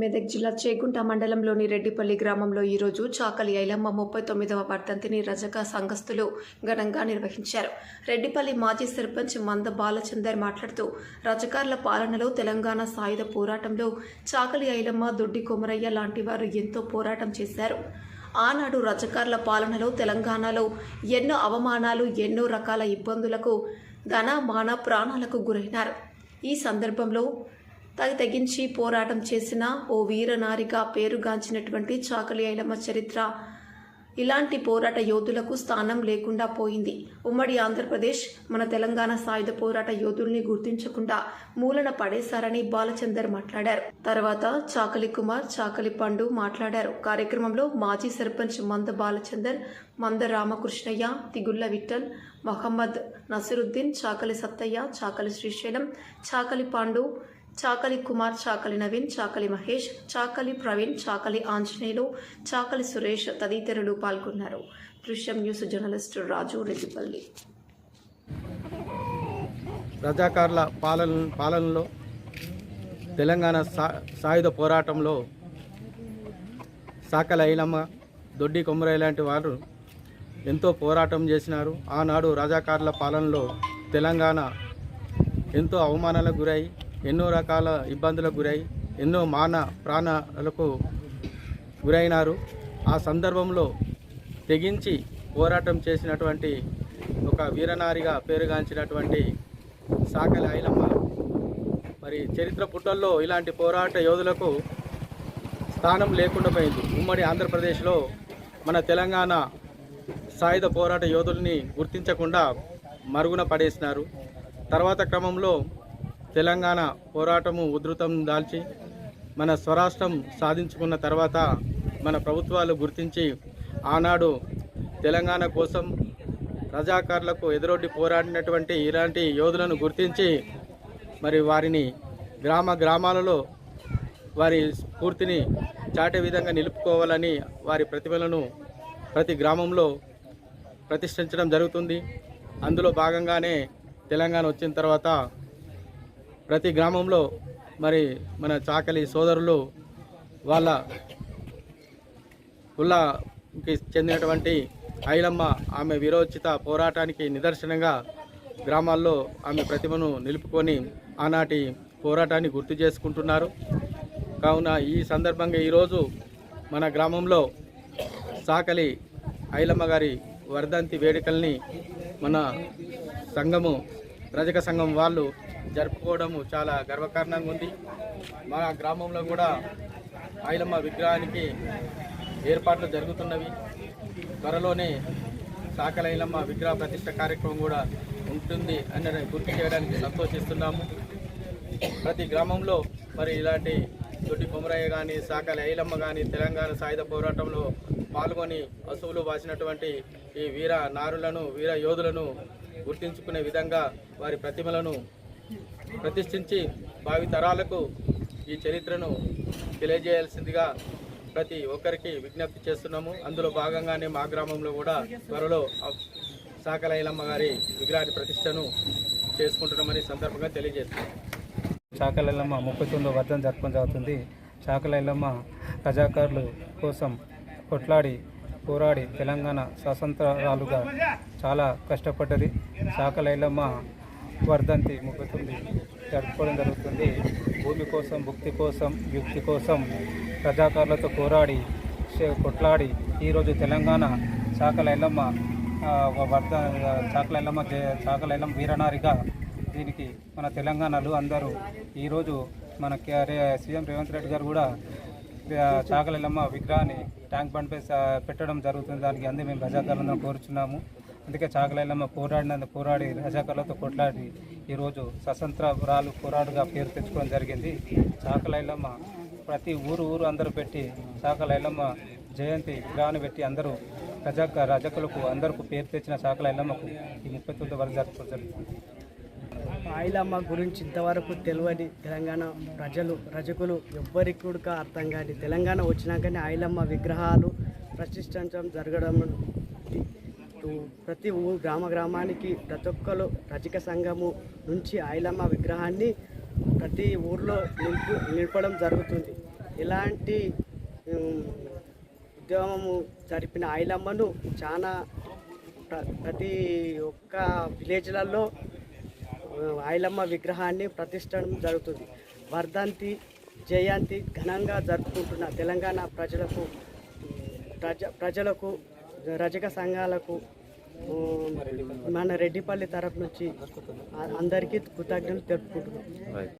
మెదక్ జిల్లా చేగుంట మండలంలోని రెడ్డిపల్లి గ్రామంలో ఈరోజు చాకలి ఐలమ్మ ముప్పై తొమ్మిదవ వర్ధంతిని రజక సంఘస్థులు ఘనంగా నిర్వహించారు. రెడ్డిపల్లి మాజీ సర్పంచ్ మంద బాలచందర్ మాట్లాడుతూ రజకార్ల పాలనలో తెలంగాణ సాయుధ పోరాటంలో చాకలి ఐలమ్మ దొడ్డి కొమరయ్య లాంటి వారు ఎంతో పోరాటం చేశారు. ఆనాడు రజకార్ల పాలనలో తెలంగాణలో ఎన్నో అవమానాలు ఎన్నో రకాల ఇబ్బందులకు ధన మాన ప్రాణాలకు గురైనారు. ఈ సందర్భంలో తగి తెగించి పోరాటం చేసిన ఓ వీరనారిగా పేరుగాంచినటువంటి చాకలి ఐలమ్మ చరిత్ర. ఇలాంటి పోరాట యోధులకు స్థానం లేకుండా పోయింది. ఉమ్మడి ఆంధ్రప్రదేశ్ మన తెలంగాణ సాయుధ పోరాట యోధుల్ని గుర్తించకుండా మూలన పడేశారని బాలచందర్ మాట్లాడారు. తర్వాత చాకలి కుమార్ చాకలి పండు మాట్లాడారు. కార్యక్రమంలో మాజీ సర్పంచ్ మంద బాలచందర్ మంద రామకృష్ణయ్య తిగుళ్ళ విఠల్ మహమ్మద్ నసిరుద్దీన్ చాకలి సత్తయ్య చాకలి శ్రీశైలం చాకలి పాండు చాకలి కుమార్ చాకలి నవీన్ చాకలి మహేష్ చాకలి ప్రవీణ్ చాకలి ఆంజనేయులు చాకలి సురేష్ తదితరులు పాల్గొన్నారు. Drishyam news journalist Raju Reddipalli. రజాకార్ల పాలన పాలనలో తెలంగాణ సా సాయుధ పోరాటంలో సాకల ఐలమ్మ దొడ్డి కొమ్మరాయి లాంటి వారు ఎంతో పోరాటం చేసినారు. ఆనాడు రజాకార్ల పాలనలో తెలంగాణ ఎంతో అవమానాలకు గురై ఎన్నో రకాల ఇబ్బందులకు గురై ఎన్నో మాన ప్రాణాలకు గురైనారు. ఆ సందర్భంలో తెగించి పోరాటం చేసినటువంటి ఒక వీరనారిగా పేరుగాంచినటువంటి సాకలి ఐలమ్మ. మరి చరిత్ర పుట్టల్లో ఇలాంటి పోరాట యోధులకు స్థానం లేకుండా పోయింది. ఉమ్మడి ఆంధ్రప్రదేశ్లో మన తెలంగాణ సాయుధ పోరాట యోధుల్ని గుర్తించకుండా మరుగున పడేసినారు. తర్వాత క్రమంలో తెలంగాణ పోరాటము ఉధృతం దాల్చి మన స్వరాష్ట్రం సాధించుకున్న తర్వాత మన ప్రభుత్వాలు గుర్తించి ఆనాడు తెలంగాణ కోసం రజాకారులకు ఎదురొడ్డి పోరాడినటువంటి ఇలాంటి యోధులను గుర్తించి మరి వారిని గ్రామ గ్రామాలలో వారి స్ఫూర్తిని చాటే విధంగా నిలుపుకోవాలని వారి ప్రతిభలను ప్రతి గ్రామంలో ప్రతిష్ఠించడం జరుగుతుంది. అందులో భాగంగానే తెలంగాణ వచ్చిన తర్వాత ప్రతి గ్రామంలో మరి మన చాకలి సోదరులు వాళ్ళ కులకి చెందినటువంటి ఐలమ్మ ఆమె వీరోచిత పోరాటానికి నిదర్శనంగా గ్రామాల్లో ఆమె ప్రతిభను నిలుపుకొని ఆనాటి పోరాటాన్ని గుర్తు చేసుకుంటున్నారు. కావున ఈ సందర్భంగా ఈరోజు మన గ్రామంలో సాకలి ఐలమ్మ గారి వర్ధంతి వేడుకల్ని మన సంఘము రజక సంఘం వాళ్ళు జరుపుకోవడము చాలా గర్వకారణంగా ఉంది. మా గ్రామంలో కూడా ఐలమ్మ విగ్రహానికి ఏర్పాట్లు జరుగుతున్నవి. త్వరలోనే సాకలైలమ్మ విగ్రహ ప్రతిష్ట కార్యక్రమం కూడా ఉంటుంది అని గుర్తు చేయడానికి సంతోషిస్తున్నాము. ప్రతి గ్రామంలో మరి ఇలాంటి దొడ్డి కొమరయ్య కానీ సాకల ఐలమ్మ కానీ తెలంగాణ సాయుధ పోరాటంలో పాల్గొని అసువులు వాసినటువంటి ఈ వీర నారులను వీర యోధులను గుర్తించుకునే విధంగా వారి ప్రతిమలను ప్రతిష్ఠించి భావి తరాలకు ఈ చరిత్రను తెలియజేయాల్సిందిగా ప్రతి ఒక్కరికి విజ్ఞప్తి చేస్తున్నాము. అందులో భాగంగానే మా గ్రామంలో కూడా త్వరలో సాకలైలమ్మ గారి విగ్రహాన్ని ప్రతిష్టను చేసుకుంటున్నామని సందర్భంగా తెలియజేస్తున్నాం. చాకలైలమ్మ ముప్పై తొమ్మిదో వర్ధం జరుపుకొని జరుగుతుంది చాకలైలమ్మ రజాకారులు కోసం కొట్లాడి పోరాడి తెలంగాణ స్వతంత్రాలుగా చాలా కష్టపడ్డది. చాకలైలమ్మ వర్ధంతి ముగ్గుతుంది జరుపుకోవడం జరుగుతుంది. భూమి కోసం భుక్తి కోసం యుక్తి కోసం ప్రజాకారులతో పోరాడి కొట్లాడి ఈరోజు తెలంగాణ చాకలైలమ్మ ఆ, వర్ధ చాకలైలమ్మ జయ- చాకలెల్లమ్మ వీరనారిగా దీనికి మన తెలంగాణలో అందరూ ఈరోజు మన సీఎం రేవంత్ రెడ్డి గారు కూడా చాకలైలమ్మ విగ్రహాన్ని ట్యాంక్ బండ్ పెట్టడం జరుగుతుంది. దానికి అందరూ మేము ప్రజాకారులందరం కోరుచున్నాము. అందుకే చాకలైలమ్మ పోరాడినందు పోరాడి రజాకర్లతో కొట్లాడి ఈరోజు స్వతంత్రాలు పోరాడుగా పేరు తెచ్చుకోవడం జరిగింది. చాకలైలమ్మ ప్రతి ఊరు ఊరు అందరూ పెట్టి చాకలైలమ్మ జయంతి విగ్రహాన్ని పెట్టి అందరూ రజక రజకులకు అందరికీ పేరు తెచ్చిన చాకలైలమ్మకు ఈ ముప్పై తొమ్మిది వరకు జరుపుకోవడం జరుగుతుంది ఆయిలమ్మ గురించి ఇంతవరకు తెలియని తెలంగాణ ప్రజలు రజకులు ఎవ్వరికి కూడా అర్థం కాని తెలంగాణ వచ్చినాకనే ఆయిలమ్మ విగ్రహాలు ప్రతిష్ఠించడం జరగడం ప్రతి ఊరు గ్రామ గ్రామానికి ప్రతి ఒక్కరు రజక సంఘము నుంచి ఆయిలమ్మ విగ్రహాన్ని ప్రతి ఊర్లో నింపు నిలపడం జరుగుతుంది. ఇలాంటి ఉద్యమము జరిపిన ఐలమ్మను చాలా ప్ర- ప్రతి ఒక్క విలేజ్లలో ఆయిలమ్మ ఐలమ్మ విగ్రహాన్ని ప్రతిష్టడం జరుగుతుంది. వర్ధంతి జయంతి ఘనంగా జరుపుకుంటున్న తెలంగాణ ప్రజలకు ప్రజ ప్రజలకు రజక సంఘాలకు మన రెడ్డిపల్లి తరపు నుంచి అందరికీ కృతజ్ఞతలు తెలుపుకుంటున్నాం.